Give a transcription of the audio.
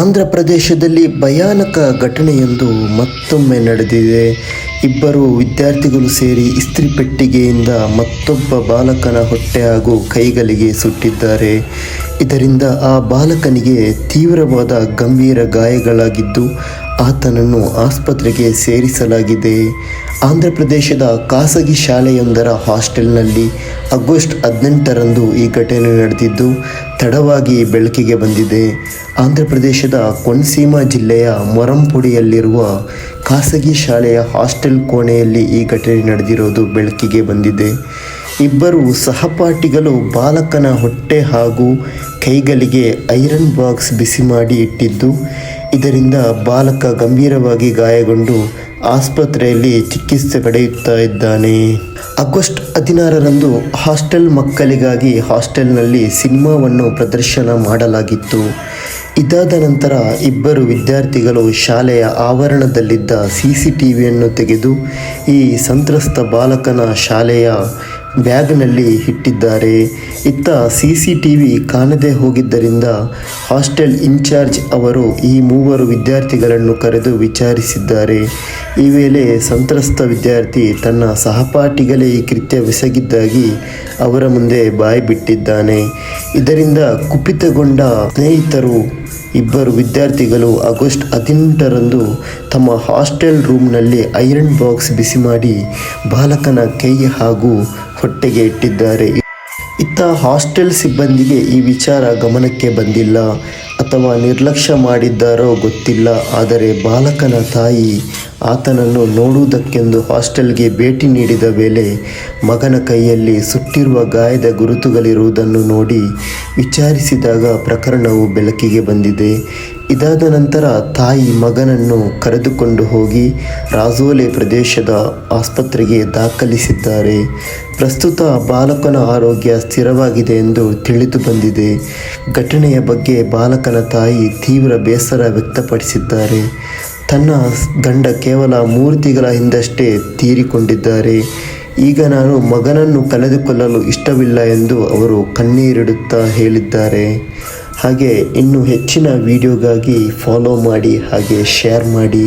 ಆಂಧ್ರ ಪ್ರದೇಶದಲ್ಲಿ ಭಯಾನಕ ಘಟನೆಯೊಂದು ಮತ್ತೊಮ್ಮೆ ನಡೆದಿದೆ. ಇಬ್ಬರು ವಿದ್ಯಾರ್ಥಿಗಳು ಸೇರಿ ಇಸ್ತ್ರಿ ಪೆಟ್ಟಿಗೆಯಿಂದ ಮತ್ತೊಬ್ಬ ಬಾಲಕನ ಹೊಟ್ಟೆ ಹಾಗೂ ಕೈಗಳಿಗೆ ಸುಟ್ಟಿದ್ದಾರೆ. ಇದರಿಂದ ಆ ಬಾಲಕನಿಗೆ ತೀವ್ರವಾದ ಗಂಭೀರ ಗಾಯಗಳಾಗಿದ್ದು ಆತನನ್ನು ಆಸ್ಪತ್ರೆಗೆ ಸೇರಿಸಲಾಗಿದೆ. ಆಂಧ್ರ ಪ್ರದೇಶದ ಖಾಸಗಿ ಶಾಲೆಯೊಂದರ ಹಾಸ್ಟೆಲ್ನಲ್ಲಿ ಆಗಸ್ಟ್ ಹದಿನೆಂಟರಂದು ಈ ಘಟನೆ ನಡೆದಿದ್ದು, ತಡವಾಗಿ ಬೆಳಕಿಗೆ ಬಂದಿದೆ. ಆಂಧ್ರ ಪ್ರದೇಶದ ಕೊನ್ಸೀಮಾ ಜಿಲ್ಲೆಯ ಮೊರಂಪುಡಿಯಲ್ಲಿರುವ ಖಾಸಗಿ ಶಾಲೆಯ ಹಾಸ್ಟೆಲ್ ಕೋಣೆಯಲ್ಲಿ ಈ ಘಟನೆ ನಡೆದಿರೋದು ಬೆಳಕಿಗೆ ಬಂದಿದೆ. ಇಬ್ಬರು ಸಹಪಾಠಿಗಳು ಬಾಲಕನ ಹೊಟ್ಟೆ ಹಾಗೂ ಕೈಗಳಿಗೆ ಐರನ್ ಬಾಕ್ಸ್ ಬಿಸಿ ಮಾಡಿ ಇಟ್ಟಿದ್ದು ಇದರಿಂದ ಬಾಲಕ ಗಂಭೀರವಾಗಿ ಗಾಯಗೊಂಡು ಆಸ್ಪತ್ರೆಯಲ್ಲಿ ಚಿಕಿತ್ಸೆ ಪಡೆಯುತ್ತಾ ಇದ್ದಾನೆ. ಆಗಸ್ಟ್ ಹದಿನಾರರಂದು ಹಾಸ್ಟೆಲ್ ಮಕ್ಕಳಿಗಾಗಿ ಹಾಸ್ಟೆಲ್ನಲ್ಲಿ ಸಿನಿಮಾವನ್ನು ಪ್ರದರ್ಶನ ಮಾಡಲಾಗಿತ್ತು. ಇದಾದ ನಂತರ ಇಬ್ಬರು ವಿದ್ಯಾರ್ಥಿಗಳು ಶಾಲೆಯ ಆವರಣದಲ್ಲಿದ್ದ ಸಿ ಸಿ ಟಿ ವಿಯನ್ನು ತೆಗೆದು ಈ ಸಂತ್ರಸ್ತ ಬಾಲಕನ ಶಾಲೆಯ ಬ್ಯಾಗ್ನಲ್ಲಿ ಇಟ್ಟಿದ್ದಾರೆ. ಇತ್ತ ಸಿ ಸಿ ಟಿ ವಿ ಕಾಣದೇ ಹೋಗಿದ್ದರಿಂದ ಹಾಸ್ಟೆಲ್ ಇನ್ಚಾರ್ಜ್ ಅವರು ಈ ಮೂವರು ವಿದ್ಯಾರ್ಥಿಗಳನ್ನು ಕರೆದು ವಿಚಾರಿಸಿದ್ದಾರೆ. ಈ ವೇಳೆ ಸಂತ್ರಸ್ತ ವಿದ್ಯಾರ್ಥಿ ತನ್ನ ಸಹಪಾಠಿಗಳೇ ಈ ಕೃತ್ಯವೆಸಗಿದ್ದಾಗಿ ಅವರ ಮುಂದೆ ಬಾಯಿ ಬಿಟ್ಟಿದ್ದಾನೆ. ಇದರಿಂದ ಕುಪಿತಗೊಂಡ ಸ್ನೇಹಿತರು ಇಬ್ಬರು ವಿದ್ಯಾರ್ಥಿಗಳು ಆಗಸ್ಟ್ ಹದಿನೆಂಟರಂದು ತಮ್ಮ ಹಾಸ್ಟೆಲ್ ರೂಮ್ನಲ್ಲಿ ಐರನ್ ಬಾಕ್ಸ್ ಬಿಸಿ ಮಾಡಿ ಬಾಲಕನ ಕೈ ಹಾಗೂ ಹೊಟ್ಟೆಗೆ ಇಟ್ಟಿದ್ದಾರೆ. ಇತ್ತ ಹಾಸ್ಟೆಲ್ ಸಿಬ್ಬಂದಿಗೆ ಈ ವಿಚಾರ ಗಮನಕ್ಕೆ ಬಂದಿಲ್ಲ. ಅಥವಾ ನಿರ್ಲಕ್ಷ್ಯ ಮಾಡಿದ್ದಾರೋ ಗೊತ್ತಿಲ್ಲ. ಆದರೆ ಬಾಲಕನ ತಾಯಿ ಆತನನ್ನು ನೋಡುವುದಕ್ಕೆಂದು ಹಾಸ್ಟೆಲ್ಗೆ ಭೇಟಿ ನೀಡಿದ ವೇಳೆ ಮಗನ ಕೈಯಲ್ಲಿ ಸುಟ್ಟಿರುವ ಗಾಯದ ಗುರುತುಗಳಿರುವುದನ್ನು ನೋಡಿ ವಿಚಾರಿಸಿದಾಗ ಪ್ರಕರಣವು ಬೆಳಕಿಗೆ ಬಂದಿದೆ. ಇದಾದ ನಂತರ ತಾಯಿ ಮಗನನ್ನು ಕರೆದುಕೊಂಡು ಹೋಗಿ ರಾಜೋಲೆ ಪ್ರದೇಶದ ಆಸ್ಪತ್ರೆಗೆ ದಾಖಲಿಸಿದ್ದಾರೆ. ಪ್ರಸ್ತುತ ಬಾಲಕನ ಆರೋಗ್ಯ ಸ್ಥಿರವಾಗಿದೆ ಎಂದು ತಿಳಿದು ಬಂದಿದೆ. ಘಟನೆಯ ಬಗ್ಗೆ ಬಾಲಕನ ತಾಯಿ ತೀವ್ರ ಬೇಸರ ವ್ಯಕ್ತಪಡಿಸಿದ್ದಾರೆ. ತನ್ನ ಗಂಡ ಕೇವಲ ಮೂರು ತಿಂಗಳ ಹಿಂದಷ್ಟೇ ತೀರಿಕೊಂಡಿದ್ದಾರೆ. ಈಗ ನಾನು ಮಗನನ್ನು ಕಳೆದುಕೊಳ್ಳಲು ಇಷ್ಟವಿಲ್ಲ ಎಂದು ಅವರು ಕಣ್ಣೀರಿಡುತ್ತಾ ಹೇಳಿದ್ದಾರೆ. ಹಾಗೆ ಇನ್ನು ಹೆಚ್ಚಿನ ವಿಡಿಯೋಗಾಗಿ ಫಾಲೋ ಮಾಡಿ, ಹಾಗೆ ಶೇರ್ ಮಾಡಿ.